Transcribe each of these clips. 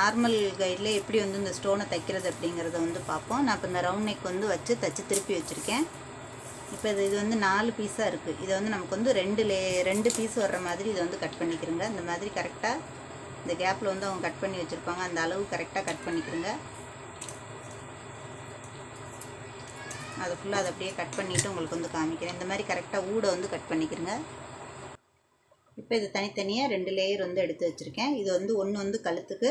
Normal கைடில் எப்படி வந்து இந்த ஸ்டோனை தைக்கிறது அப்படிங்கிறத வந்து பார்ப்போம். நான் இப்போ இந்த ரவுண்ட் நெக் வந்து வச்சு தைச்சி திருப்பி வச்சுருக்கேன். இப்போ இது இது வந்து நாலு பீஸாக இருக்குது இதை வந்து நமக்கு வந்து ரெண்டு லே ரெண்டு பீஸ் வர்ற மாதிரி இதை வந்து கட் பண்ணிக்கிறோங்க இந்த மாதிரி கரெக்டாக இந்த கேப்பில் வந்து அவங்க கட் பண்ணி வச்சுருப்பாங்க. அந்த அளவு கரெக்டாக கட் பண்ணிக்கிறோங்க அதை ஃபுல்லாக அதை அப்படியே கட் பண்ணிவிட்டு உங்களுக்கு வந்து காமிக்கிறேன். இந்த மாதிரி கரெக்டாக ஊட வந்து கட் பண்ணிக்கிறேங்க இப்போ இது தனித்தனியாக ரெண்டு லேயர் வந்து எடுத்து வச்சுருக்கேன். இது வந்து ஒன்று வந்து கழுத்துக்கு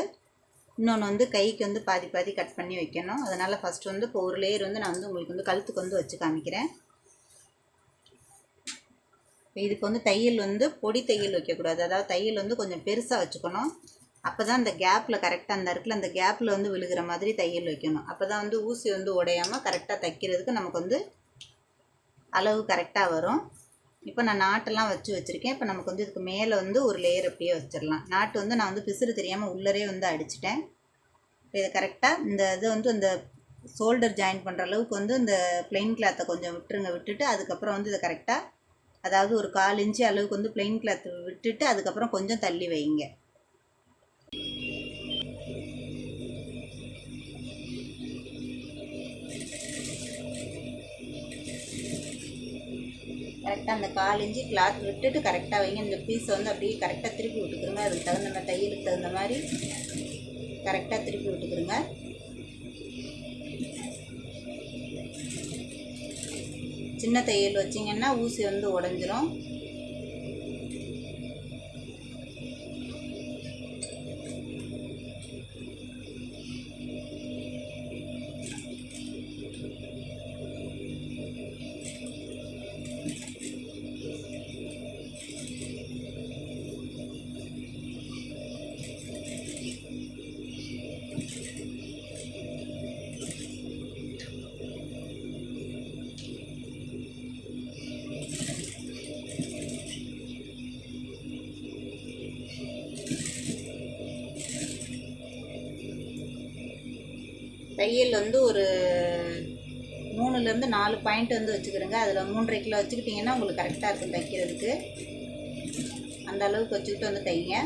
இன்னொன்று வந்து கைக்கு வந்து பாதி பாதி கட் பண்ணி வைக்கணும். அதனால் ஃபஸ்ட்டு வந்து இப்போ ஒரு லேயர் வந்து நான் வந்து உங்களுக்கு வந்து கழுத்துக்கு வந்து வச்சு காமிக்கிறேன். இதுக்கு வந்து தையல் வந்து பொடி தையல் வைக்கக்கூடாது. அதாவது தையல் வந்து கொஞ்சம் பெருசாக வச்சுக்கணும். அப்போ தான் அந்த கேப்பில் கரெக்டாக அந்த இடத்துல அந்த கேப்பில் வந்து விழுகிற மாதிரி தையல் வைக்கணும். அப்போ தான் வந்து ஊசி வந்து உடையாமல் கரெக்டாக தைக்கிறதுக்கு நமக்கு வந்து அளவு கரெக்டாக வரும். இப்போ நான் நாட்டெல்லாம் வச்சு வச்சுருக்கேன். இப்போ நமக்கு வந்து இதுக்கு மேலே வந்து ஒரு லேயர் அப்படியே வச்சிடலாம். நாட்டு வந்து நான் வந்து பிசுறு தெரியாமல் உள்ளரே வந்து அடிச்சிட்டேன். இப்போ இதை கரெக்டாக இந்த இது வந்து இந்த ஷோல்டர் ஜாயின் பண்ணுற அளவுக்கு வந்து இந்த பிளெயின் கிளாத்தை கொஞ்சம் விட்டுருங்க விட்டுட்டு அதுக்கப்புறம் வந்து இதை கரெக்டாக அதாவது ஒரு கால் இன்ச்சு அளவுக்கு வந்து பிளெயின் கிளாத் விட்டுட்டு அதுக்கப்புறம் கொஞ்சம் தள்ளி வைங்க. கரெக்டாக அந்த கால் இஞ்சி கிளாத் விட்டுட்டு கரெக்டாக வைங்க. இந்த பீஸை வந்து அப்படியே கரெக்டாக திருப்பி விட்டுக்கிறோங்க அதுக்கு தகுந்த மாதிரி தையலுக்கு தகுந்த மாதிரி கரெக்டாக திருப்பி விட்டுக்கிறோங்க சின்ன தையல் வச்சிங்கன்னா ஊசி வந்து உடஞ்சிரும். தையல் வந்து ஒரு மூணுலேருந்து நாலு பாயிண்ட் வந்து வச்சுக்கிறோங்க. அதில் மூன்றரை கிலோ வச்சுக்கிட்டிங்கன்னா உங்களுக்கு கரெக்டாக இருக்கும் தைக்கிறதுக்கு. அந்த அளவுக்கு வச்சுக்கிட்டு வந்து தைங்க.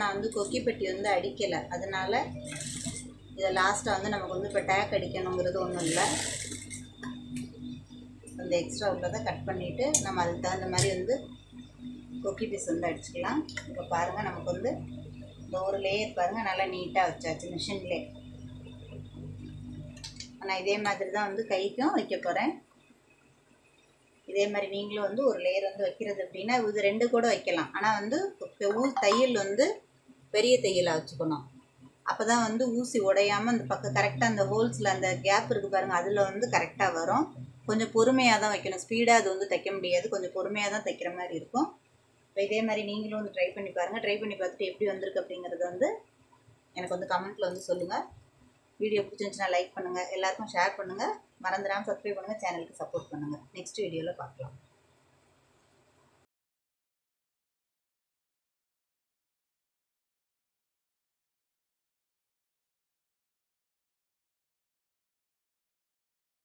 நான் வந்து கொக்கி பெட்டி வந்து அடிக்கலை. அதனால் இதை லாஸ்ட்டாக வந்து நமக்கு வந்து இப்போ டேக் அடிக்கணுங்கிறது ஒன்றும் இல்லை. அந்த எக்ஸ்ட்ரா உள்ளதை கட் பண்ணிவிட்டு நம்ம அதுக்கு தகுந்த மாதிரி வந்து கொக்கி பீஸ் வந்து அடிச்சுக்கலாம். இப்போ பாருங்கள் நமக்கு வந்து இந்த ஒரு லேயர் பாருங்கள் நல்லா நீட்டாக வச்சாச்சு மிஷின்லே நான் இதே மாதிரி தான் வந்து கைக்கும் வைக்க போகிறேன் இதே மாதிரி நீங்களும் வந்து ஒரு லேயர் வந்து வைக்கிறது அப்படின்னா இது ரெண்டு கூட வைக்கலாம். ஆனால் வந்து தையல் வந்து பெரிய தையலாக வச்சுக்கணும் அப்போ தான் வந்து ஊசி உடையாமல் அந்த பக்கம் கரெக்டாக அந்த ஹோல்ஸில் அந்த கேப் இருக்குது பாருங்கள் அதில் வந்து கரெக்டாக வரும். கொஞ்சம் பொறுமையாக தான் வைக்கணும். ஸ்பீடாக அது வந்து தைக்க முடியாது. கொஞ்சம் பொறுமையாக தான் தைக்கிற மாதிரி இருக்கும். இப்போ இதே மாதிரி நீங்களும் வந்து ட்ரை பண்ணி பாருங்கள் ட்ரை பண்ணி பார்த்துட்டு எப்படி வந்திருக்கு அப்படிங்கிறது வந்து எனக்கு வந்து கமெண்ட்டில் வந்து சொல்லுங்கள் வீடியோ பிடிச்சிருந்துச்சுன்னா லைக் பண்ணுங்கள் எல்லாருக்கும் ஷேர் பண்ணுங்கள் மறந்துடாமல் சப்ஸ்கிரைப் பண்ணுங்கள் சேனலுக்கு சப்போர்ட் பண்ணுங்கள் நெக்ஸ்ட் வீடியோவில் பார்க்கலாம்.